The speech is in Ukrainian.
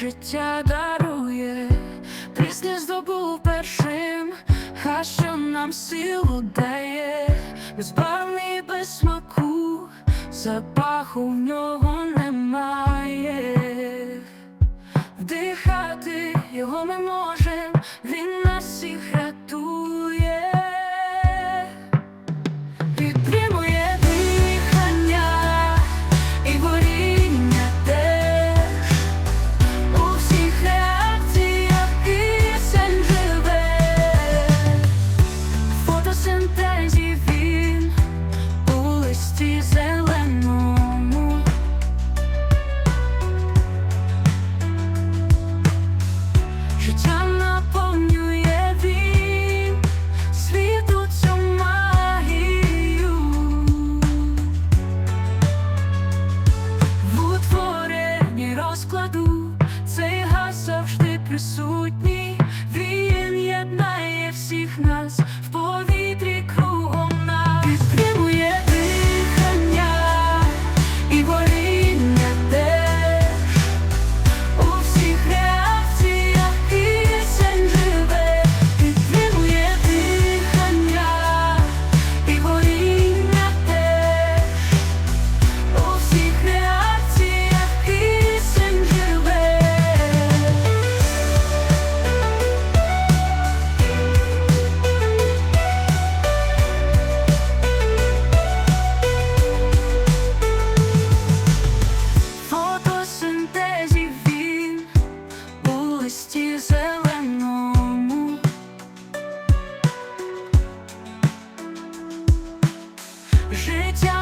життя дарує, Присні здобув першим, а що нам силу дає, Безбавний без смаку, запаху в нього не. 是假